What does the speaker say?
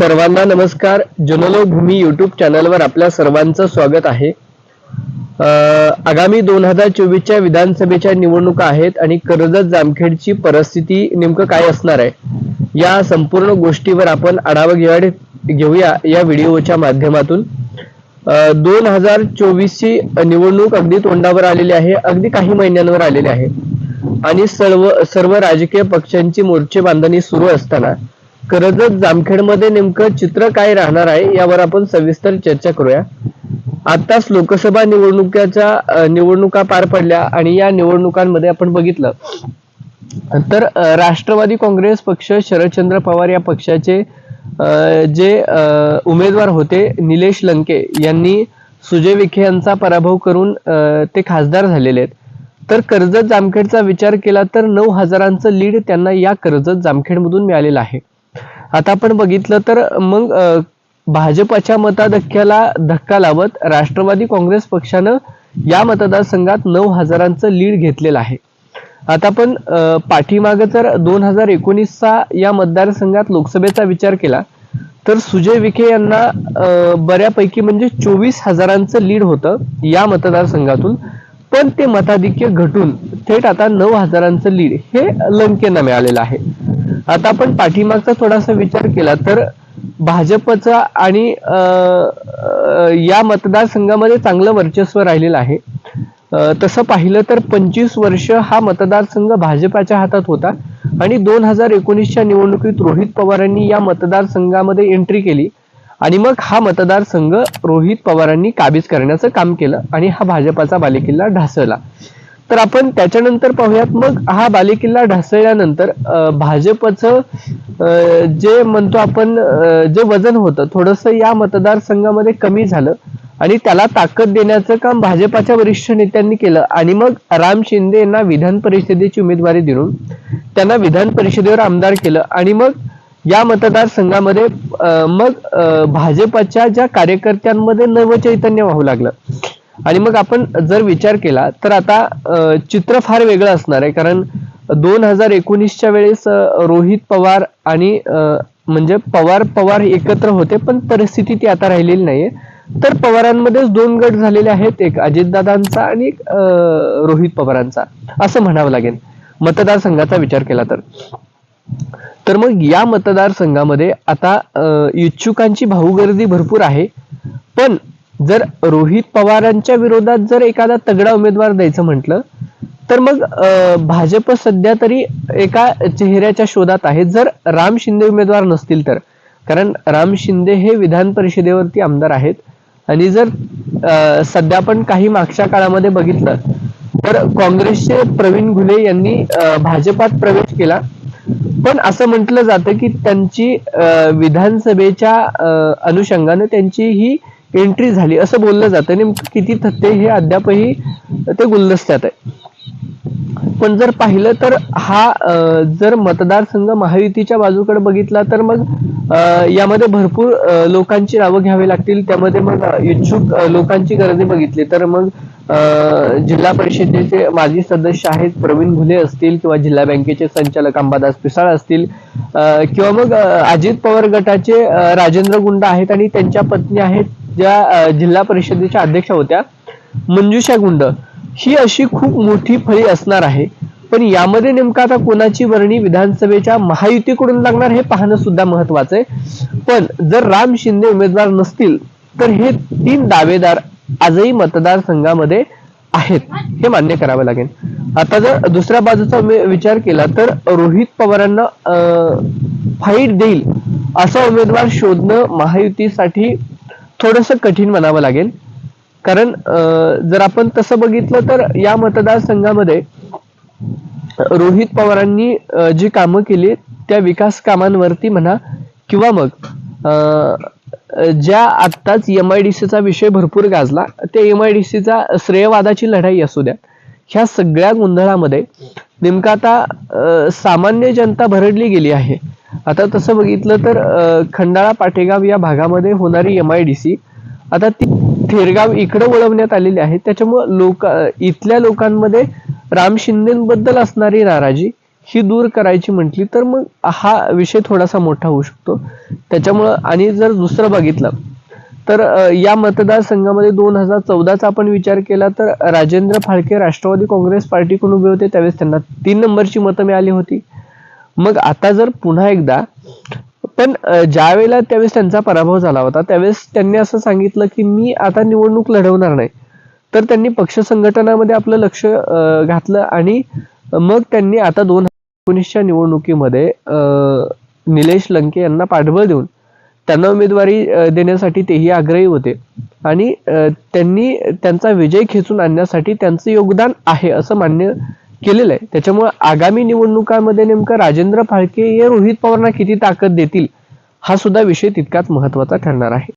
सर्वांना नमस्कार. जनलो भूमी युट्यूब चॅनलवर आपल्या सर्वांचं स्वागत आहे. आगामी दोन हजार चोवीसच्या विधानसभेच्या निवडणुका आहेत आणि कर्जत जामखेडची परिस्थिती नेमकं काय असणार आहे? या संपूर्ण गोष्टीवर आपण आढावा घेऊया घेऊया या व्हिडिओच्या माध्यमातून. दोन हजार चोवीसची निवडणूक अगदी तोंडावर आलेली आहे अगदी काही महिन्यांवर आलेली आहे. आणि सर्व सर्व राजकीय पक्षांची मोर्चे बांधणी सुरू असताना कर्जत जामखेडमध्ये नेमकं चित्र काय राहणार आहे यावर आपण सविस्तर चर्चा करूया. आताच लोकसभा निवडणुकीच्या निवडणुका पार पडल्या आणि या निवडणुकांमध्ये आपण बघितलं. तर राष्ट्रवादी काँग्रेस पक्ष शरदचंद्र पवार या पक्षाचे जे उमेदवार होते निलेश लंके यांनी सुजय विखे यांचा पराभव करून ते खासदार झालेले आहेत. तर कर्जत जामखेडचा विचार केला तर नऊ हजारांचं लीड त्यांना या कर्जत जामखेडमधून मिळालेलं आहे. आता आपण बघितलं तर मग भाजपाच्या भाजपच्या मताधक्क्याला धक्का लावत राष्ट्रवादी काँग्रेस पक्षानं या मतदारसंघात नऊ हजारांचं लीड घेतलेलं आहे. आता आपण पाठीमागं जर दोन हजार एकोणीसचा या मतदारसंघात लोकसभेचा विचार केला तर सुजय विखे यांना बऱ्यापैकी म्हणजे चोवीस हजारांचं लीड होतं या मतदारसंघातून पण ते मताधिक्य घटून थेट आता नऊ हजारांचं लीड हे लंकेंना मिळालेलं आहे. आता आपण पाठीमागचा थोडासा विचार केला तर भाजपचा आणि या मतदारसंघामध्ये चांगलं वर्चस्व राहिलेलं आहे. तसं पाहिलं तर पंचवीस वर्ष हा मतदारसंघ भाजपाच्या हातात होता आणि दोन हजार एकोणीसच्या निवडणुकीत रोहित पवारांनी या मतदारसंघामध्ये एंट्री केली आणि मग हा मतदारसंघ रोहित पवारांनी काबीज करण्याचं काम केलं आणि हा भाजपाचा बालेकिल्ला ढासळला. तर आपण त्याच्यानंतर पाहूयात मग हा बालेकिल्ला ढासळल्यानंतर भाजपचं अं, जे म्हणतो आपण जे वजन होतं थोडंसं या मतदारसंघामध्ये कमी झालं आणि त्याला ताकद देण्याचं काम भाजपाच्या वरिष्ठ नेत्यांनी केलं. आणि मग राम शिंदे यांना विधान परिषदेची उमेदवारी देऊन त्यांना विधान परिषदेवर आमदार केलं. आणि मग या मतदारसंघामध्ये अं, मग भाजपाच्या भाजपच्या ज्या कार्यकर्त्यांमध्ये नवचैतन्य वाहू लागलं. आणि मग आपण जर विचार केला तर आता चित्र फार वेगळं असणार आहे. कारण दोन हजार एकोणीसच्या वेळेस रोहित पवार आणि अं, म्हणजे पवार पवार एकत्र होते पण परिस्थिती ती आता राहिलेली नाहीये. तर पवारांमध्येच दोन गट झालेले आहेत एक अजितदादांचा आणि एक रोहित पवारांचा. असं म्हणावं लागेल. मतदारसंघाचा विचार केला तर. तर मग या मतदारसंघामध्ये आता इच्छुकांची भाऊगर्दी भरपूर आहे. पण जर रोहित पवारांच्या विरोधात जर एखादा तगडा उमेदवार द्यायचं म्हटलं तर मग भाजप सध्या तरी एका चेहऱ्याच्या शोधात आहे. जर राम शिंदे उमेदवार नसतील तर. कारण राम शिंदे हे विधान परिषदेवरती आमदार आहेत. आणि जर सध्या पण काही मागच्या काळामध्ये बघितलं तर काँग्रेसचे प्रवीण घुले यांनी भाजपात प्रवेश केला. पण असं म्हटलं जातं की त्यांची विधानसभेच्या अनुषंगाने त्यांची ही एंट्री झाली असं बोललं जातं. नेमकं किती तथ्य हे अद्यापही ते गुलदस्त्यात आहे. पण जर पाहिलं तर हा जर मतदारसंघ महायुतीच्या बाजूकडे बघितला तर मग यामध्ये भरपूर लोकांची नावं घ्यावी लागतील. त्यामध्ये मग इच्छुक लोकांची गरजे बघितली तर मग जिल्हा परिषदेचे माजी सदस्य आहेत प्रवीण घुले असतील किंवा जिल्हा बँकेचे संचालक अंबादास पिसाळ असतील. किंवा मग अजित पवार गटाचे राजेंद्र गुंड आहेत आणि त्यांच्या पत्नी आहेत. ज्या जिल्हा परिषदेच्या अध्यक्षा होत्या मंजुषा गुंड. ही अशी खूप मोठी फळी असणार आहे. पण यामध्ये नेमका आता कोणाची वर्णी विधानसभेच्या महायुतीकडून लागणार हे पाहणं सुद्धा महत्वाचं आहे. पण जर राम शिंदे उमेदवार नसतील तर हे तीन दावेदार आजही मतदारसंघामध्ये आहेत हे मान्य करावं लागेल. आता जर दुसऱ्या बाजूचा विचार केला तर रोहित पवारांना फाईट देईल असा उमेदवार शोधणं महायुतीसाठी थोडंसं कठीण म्हणावं लागेल. कारण जर आपण तसं बघितलं तर या मतदारसंघामध्ये रोहित पवारांनी जी कामं केली त्या विकास कामांवरती म्हणा किंवा मग ज्या आत्ताच एम आय डी सीचा विषय भरपूर गाजला त्या एम आय डी सीचा श्रेयवादाची लढाई असू द्या. ह्या सगळ्या गोंधळामध्ये नेमका आता सामान्य जनता भरडली गेली आहे. आता तसं बघितलं तर खंडाळा पाटेगाव या भागामध्ये होणारी एम आय डी सी आता ती थेरगाव इकडं वळवण्यात आलेली आहे. त्याच्यामुळं लोक इथल्या लोकांमध्ये राम शिंदेबद्दल असणारी नाराजी ही दूर करायची म्हटली तर मग हा विषय थोडासा मोठा होऊ शकतो. त्याच्यामुळं आणि जर दुसरं बघितलं तर या मतदारसंघामध्ये दोन हजार चौदाचा आपण विचार केला तर राजेंद्र फाळके राष्ट्रवादी काँग्रेस पार्टीकडून उभे होते. त्यावेळेस त्यांना तीन नंबरची मतं मिळाली होती. मग आता जर पुन्हा एकदा पण ज्या वेळेला त्यावेळेस त्यांचा पराभव झाला होता त्यावेळेस त्यांनी असं सांगितलं की मी आता निवडणूक लढवणार नाही. तर त्यांनी पक्ष संघटनामध्ये आपलं लक्ष घातलं आणि मग त्यांनी आता दोन एकोणीसच्या निवडणुकीमध्ये निलेश लंके यांना पाठबळ देऊन त्यांना उमेदवारी देण्यासाठी तेही आग्रही होते. आणि त्यांनी त्यांचा विजय खेचून आणण्यासाठी त्यांचं योगदान आहे असं मान्य केलेलं आहे. त्याच्यामुळे आगामी निवडणुकांमध्ये नेमकं राजेंद्र फाळके हे रोहित पवारांना किती ताकद देतील हा सुद्धा विषय तितकाच महत्त्वाचा ठरणार आहे.